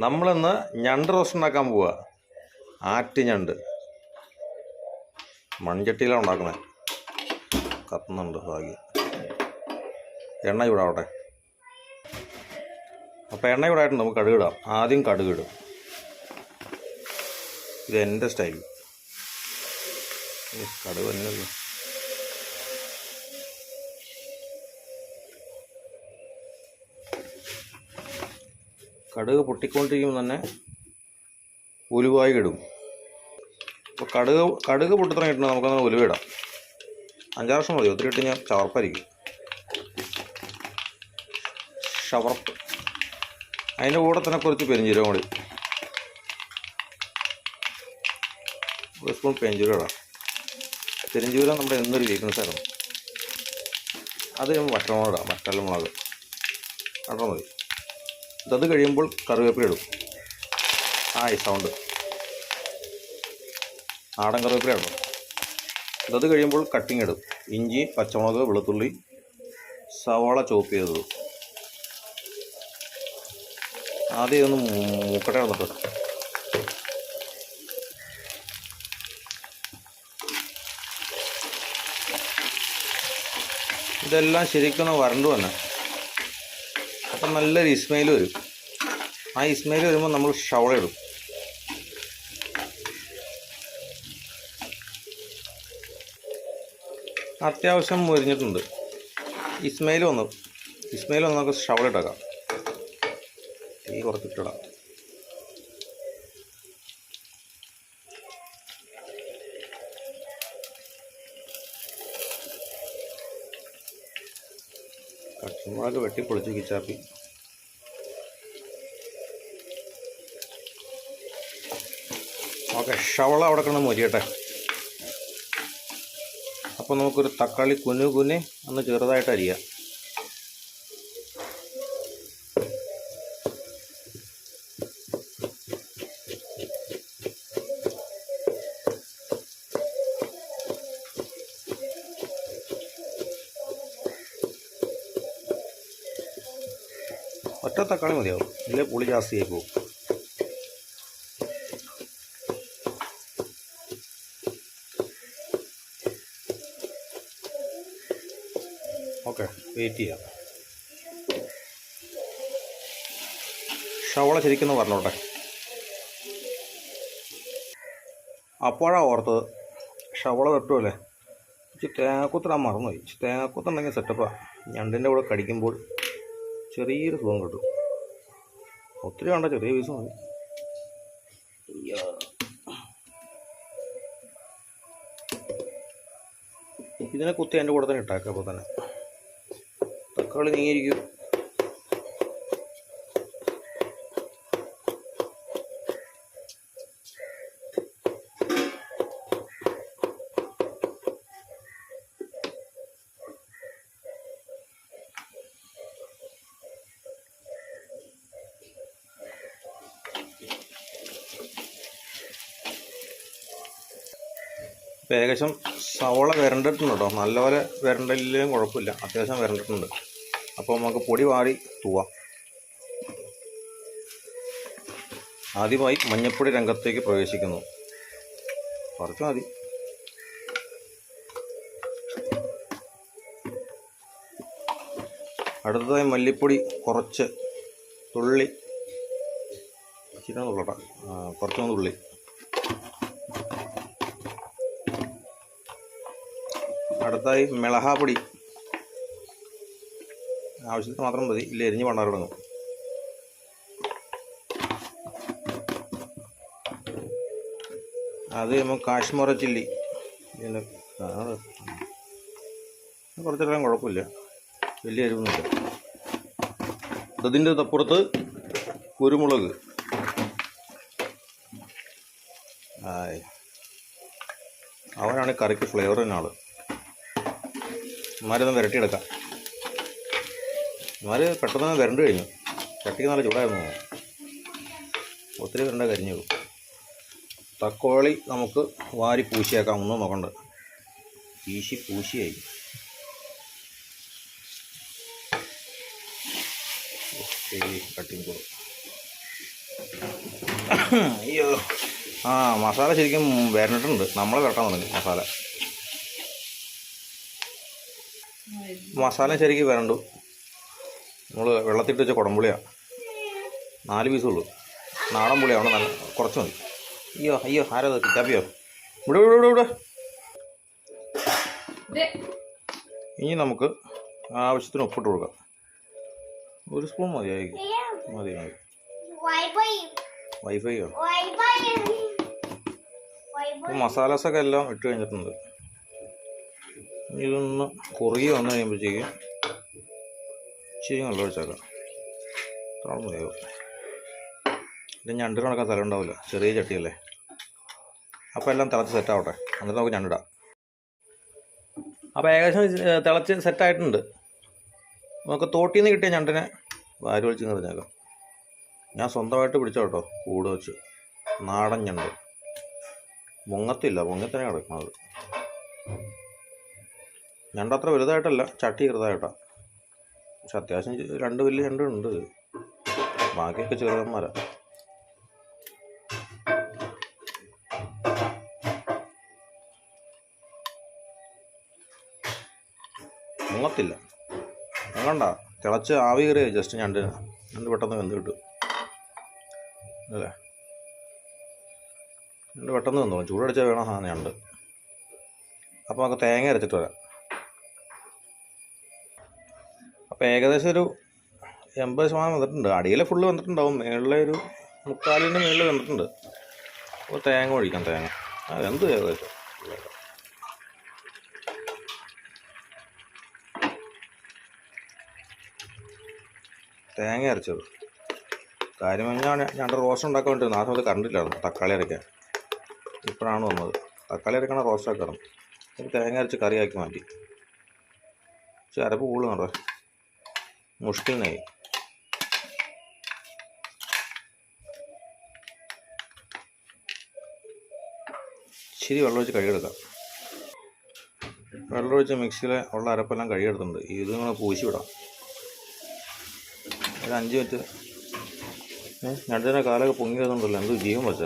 നമ്മളിന്ന് ഞണ്ട് റോസ്റ്റ് ഉണ്ടാക്കാൻ പോവുക ആറ്റ് ഞണ്ട്. മൺചട്ടിയിലാണ് ഉണ്ടാക്കുന്നത് കത്തുന്നുണ്ട് ഭാഗ്യം. എണ്ണ ചൂടാവട്ടെ അപ്പോൾ എണ്ണ ചൂടായിട്ടുണ്ട് നമുക്ക് കടുകിടാം ആദ്യം കടുകിടും ഇത് എന്റെ സ്റ്റൈൽ. കടുക് തന്നെയല്ലോ കടുക് പൊട്ടിക്കൊണ്ടിരിക്കുമ്പോൾ തന്നെ ഉലുവായി ഇടും അപ്പോൾ കടുക് കടുക് പൊട്ടിത്തുടങ്ങിയിട്ടുണ്ട് നമുക്കങ്ങനെ ഉലുവയിടാം അഞ്ചാറ് വർഷം മതി ഒത്തിരി ഇട്ട് ഞാൻ ചവർപ്പായിരിക്കും. ഷവർപ്പ് അതിന്റെ കൂടെ തന്നെ കുറച്ച് പെരിഞ്ചീരകം കൂടി. ഒരു സ്പൂൺ പെരിഞ്ചീരകം ഇടാം. പെരിഞ്ചീരകം നമ്മുടെ എന്തൊരു വീക്ക്നെസ് ആയിരുന്നു അത് വറ്റൽമുളക് ഇടാം വറ്റൽ മുളക് അത്ര മതി. ഇതത് കഴിയുമ്പോൾ കറിവേപ്പില ഇടും. ആയി സൗണ്ട് നാടൻ കറിവേപ്പില ഇടും ഇതത് കഴിയുമ്പോൾ കട്ടിങ് ഇടും. ഇഞ്ചി പച്ചമുളക് വെളുത്തുള്ളി സവാള ചോപ്പ് ചെയ്തത് ആദ്യം ഒന്ന് മൂക്കട്ടെ ഇടന്നിട്ട് ഇതെല്ലാം ശരിക്കൊന്ന് വരണ്ടു തന്നെ. അപ്പം നല്ലൊരു ഇസ്മയിൽ വരും. ആ ഇസ്മയിൽ വരുമ്പോൾ നമ്മൾ ഷവള ഇടും. അത്യാവശ്യം മുരിഞ്ഞിട്ടുണ്ട്. ഇസ്മയിൽ വന്നു. ഇസ്മയിൽ വന്ന് നമുക്ക് ഷവള ഇട്ടേക്കാം. തീ കുറച്ചിട്ടിടാം കച്ചുമുളക് വെട്ടി കിച്ചാപ്പി ഓക്കെ ഷവള അവിടെ കിടന്ന് മൊരിയട്ടെ. അപ്പോൾ നമുക്കൊരു തക്കാളി കുനു കുനെ ഒന്ന് ചെറുതായിട്ട് അരിയാം. ഒറ്റ തക്കാളി മതിയാവും. ഇല്ലേ പുളി ജാസ്തിയായി പോകും ഓക്കെ വെയിറ്റ് ചെയ്യാം. ഷവള ശരിക്കുന്നു പറഞ്ഞോട്ടെ അപ്പോഴാണ് ഓർത്തത്. ഷവള തട്ടുമല്ലേ ഇച്ചിരി തേങ്ങാക്കൊത്തിടാൻ മറന്നുപോയി. ഇച്ചിരി തേങ്ങാക്കൂത്തുണ്ടെങ്കിൽ സെറ്റപ്പാണ് ഞണ്ടിന്റെ കൂടെ കടിക്കുമ്പോൾ ചെറിയൊരു സുഖം കിട്ടും. ഒത്തിരി വേണ്ട ചെറിയ പീസ് മതി. ഇതിനെ കുത്തി എന്റെ കൂടെ തന്നെ ഇട്ടാക്കുക അപ്പോൾ തന്നെ. തക്കാളി നീങ്ങിയിരിക്കും. ഏകദേശം സവോള വരണ്ടിട്ടുണ്ട്? കേട്ടോ നല്ലപോലെ വരണ്ടില്ലെങ്കിലും കുഴപ്പമില്ല. അത്യാവശ്യം വരണ്ടിട്ടുണ്ട്. അപ്പോൾ നമുക്ക് പൊടി വാരി തൂവാം. ആദ്യമായി മഞ്ഞപ്പൊടി രംഗത്തേക്ക് പ്രവേശിക്കുന്നു. കുറച്ച് മതി. അടുത്തതായി മല്ലിപ്പൊടി കുറച്ച് തുള്ളി. തുള്ളട്ടെ കുറച്ചൊന്ന് തുള്ളി അടുത്തായി മിളഹാപ്പൊടി ആവശ്യത്തിന് മാത്രം മതി. ഇല്ല എരിഞ്ഞ് പണ്ടാർ തുടങ്ങും. അത് കഴിയുമ്പോൾ കാശ്മീർ ചില്ലി. കുറച്ചെല്ലാം കുഴപ്പമില്ല. വലിയ എരിവൊന്നുമില്ല. അതിന്റെ അപ്പുറത്ത് കുരുമുളക്. അവനാണ് കറിക്ക് വരട്ടിയെടുക്കാം ഇമാരൊന്ന് വിരട്ടിയെടുക്കാം. ഇമാര് പെട്ടെന്ന് വരണ്ട് കഴിഞ്ഞു. ചട്ടിക്ക് നല്ല ചൂടായിരുന്നു. ഒത്തിരി വരണ്ട കരിഞ്ഞു തക്കോളി നമുക്ക് വാരി പൂശിയേക്കാം ഒന്നും നോക്കണ്ട. വീശി പൂശിയായി. കട്ടിങ് കൂടും. അയ്യോ. ആ മസാല ശരിക്കും വരണിട്ടുണ്ട്. നമ്മളെ വരട്ടാൻ തുടങ്ങി മസാല. മസാല ശരിക്കും വരണ്ടു. നമ്മൾ വെള്ളത്തിട്ട് വെച്ച കുടംപുളിയാണ് നാല് പീസുള്ളൂ നാടൻ പുളിയാണ് നല്ല കുറച്ച് മതി. അയ്യോ അയ്യോ ആരോ കിട്ടാപ്പിയോ? ഇവിടെ ഇവിടെ ഇവിടെ ഇവിടെ. ഇനി നമുക്ക് ആവശ്യത്തിന് ഉപ്പിട്ട് കൊടുക്കാം. ഒരു സ്പൂൺ മതിയായിരിക്കും മതി മതി. വൈഫൈയോ ഇപ്പം മസാലാസൊക്കെ എല്ലാം ഇട്ട് കഴിഞ്ഞിട്ടുണ്ട്. ഇതൊന്ന് കുറുകി വന്നു കഴിയുമ്പോഴത്തേക്ക് ഇച്ചിരി വെള്ളം ഒഴിച്ചേക്കാം മതിയാവും ഇത് ഞണ്ടിന് നടക്കാൻ സ്ഥലം ഉണ്ടാവില്ല. ചെറിയ ചട്ടിയല്ലേ? അപ്പോൾ എല്ലാം തിളച്ച് സെറ്റാവട്ടെ എന്നിട്ട് നമുക്ക് ഞണ്ടിടാം. അപ്പോൾ ഏകദേശം തിളച്ച് സെറ്റായിട്ടുണ്ട് നമുക്ക് തോട്ടിൽ നിന്ന് കിട്ടിയ ഞണ്ടിനെ വാരി വലിച്ച് നിറഞ്ഞേക്കാം ഞാൻ സ്വന്തമായിട്ട് പിടിച്ചോ കേട്ടോ കൂട് വെച്ച്. നാടൻ ഞണ്ട്. മുങ്ങത്തില്ല മുങ്ങത്തന്നെ കിടക്കുന്നത് ഞണ്ടത്ര വലുതായിട്ടല്ല ചട്ടി ചെറുതായിട്ടാ. പക്ഷെ അത്യാവശ്യം രണ്ട് വലിയ രണ്ടുണ്ട് ബാക്കിയൊക്കെ ചെറുതന്മാരാ മുങ്ങത്തില്ല. മുങ്ങണ്ട. തിളച്ച് ആവി കയറിയ? ജസ്റ്റ് ഞണ്ട് പെട്ടെന്ന് വെന്ത് കിട്ടും. അല്ലേ? ഞണ്ട് പെട്ടെന്ന് വെന്തോളും ചൂടടിച്ചാൽ വേണം സാധനം ഞണ്ട് അപ്പോൾ നമുക്ക് തേങ്ങ അരച്ചിട്ട് വരാം. അപ്പോൾ ഏകദേശം ഒരു എൺപത് ശതമാനം വന്നിട്ടുണ്ട്. അടിയിലെ ഫുള്ള് വന്നിട്ടുണ്ടാവും. മേളിലെ ഒരു മുക്കാലിന്റെ മേളിൽ വന്നിട്ടുണ്ട്. അപ്പോൾ തേങ്ങ ഒഴിക്കാം തേങ്ങ. അതെന്ത് ഏകദേശം? തേങ്ങ അരച്ചത്. കാര്യം ഞാൻ ഞണ്ട് റോസ്റ്റ് ഉണ്ടാക്കാൻ വേണ്ടി ആ സമയത്ത് കണ്ടില്ലായിരുന്നു തക്കാളി അരയ്ക്കാൻ ഇപ്പോഴാണ് വന്നത്. തക്കാളി അരക്കണ റോസ്റ്റ് ആക്കണം. തേങ്ങ അരച്ച് കറിയാക്കി മാറ്റി. പക്ഷെ അരപ്പ് കൂടുതൽ नहीं ഇച്ചിരി വെള്ളം ഒഴിച്ച് കഴുകിയെടുക്കാം. വെള്ളം ഒഴിച്ച് മിക്സിയിലെ ഉള്ള അരപ്പെല്ലാം കഴുകിയെടുത്തിട്ടുണ്ട്. ഇത് നിങ്ങൾ പൂശി വിടാം. ഒരു അഞ്ച് മിനിറ്റ്. ഞണ്ടിന്റെ കാലൊക്കെ പൊങ്ങി വരുന്നുണ്ടല്ലോ എന്ത് ജീവൻ വെച്ച.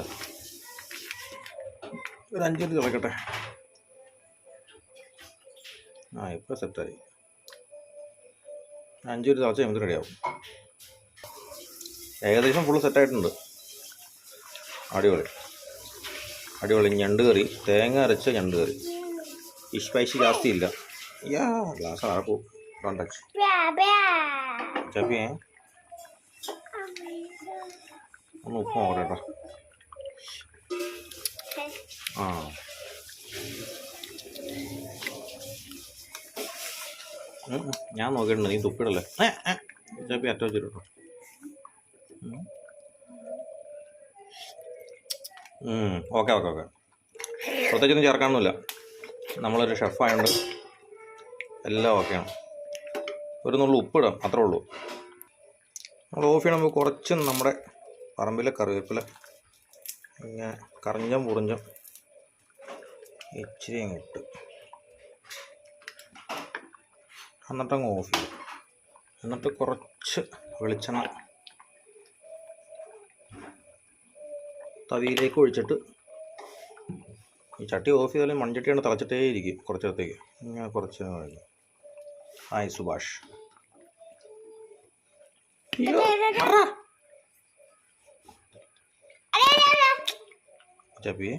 ഒരു അഞ്ച് മിനിറ്റ് തിളക്കട്ടെ. ആ ഇപ്പോൾ സെറ്റായി അഞ്ച് മിനിറ്റ് തിളച്ച് നമുക്ക് റെഡിയാവും ഏകദേശം ഫുള്ള് സെറ്റായിട്ടുണ്ട് അടിപൊളി. അടിപൊളി. ഞണ്ട് കറി. തേങ്ങ അരച്ച ഞണ്ട് കറി. ഈ സ്പൈസി ജാസ്തി ഇല്ല. യാ ഗ്ലാസ് അറക്കൂ ചപ്പിയേ. ഒന്ന് ഉപ്പ് നോക്കട്ടെ ആ. ഞാൻ നോക്കിയിട്ടുണ്ട്. നീ തുപ്പിടല്ലേ? ചപ്പി അറ്റ വെച്ചിട്ടോ ഓക്കെ ഓക്കെ ഓക്കെ. പ്രത്യേകിച്ചൊന്നും ചേർക്കാനൊന്നുമില്ല. നമ്മളൊരു ഷെഫായതുകൊണ്ട് എല്ലാം ഓക്കെയാണ് ഒരു നുള്ളു ഉപ്പിടാം അത്രേ ഉള്ളൂ. നമ്മൾ ഓഫ് ചെയ്യണമ്പോൾ കുറച്ച് നമ്മുടെ പറമ്പിലെ കറിവേപ്പില ഇങ്ങനെ കറിഞ്ഞം പുറിഞ്ഞം ഇച്ചിരി അങ്ങ് എന്നിട്ടങ്ങ് ഓഫ് ചെയ്യും. എന്നിട്ട് കുറച്ച് വെളിച്ചെണ്ണ തവിയിലേക്ക് ഒഴിച്ചിട്ട് ഈ ചട്ടി ഓഫ് ചെയ്താലും മൺചട്ടിയാണ് തിളച്ചിട്ടേ ഇരിക്കും കുറച്ച് നേരത്തേക്ക് ഇങ്ങനെ കുറച്ച് ആയി സുഭാഷ് ചപ്പി.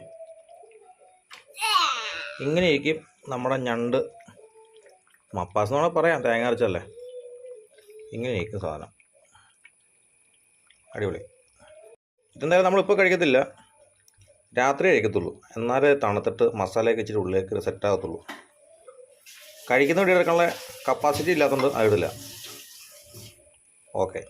ഇങ്ങനെ ഇരിക്കും നമ്മുടെ ഞണ്ട് മപ്പാസ് എന്ന് വേണമെങ്കിൽ പറയാം തേങ്ങ അരച്ചല്ലേ? ഇങ്ങനെ ഇരിക്കും സാധനം. അടിപൊളി. ഇതെന്തായാലും നമ്മളിപ്പോൾ കഴിക്കത്തില്ല. രാത്രി കഴിക്കത്തുള്ളൂ. എന്നാലേ തണുത്തിട്ട് മസാലയൊക്കെ ഇച്ചിരി ഉള്ളിലേക്ക് സെറ്റ് ആകത്തുള്ളൂ. കഴിക്കുന്ന വീഡിയോ എടുക്കാനുള്ള കപ്പാസിറ്റി ഇല്ലാത്തതുകൊണ്ട് അതിടില്ല ഓക്കെ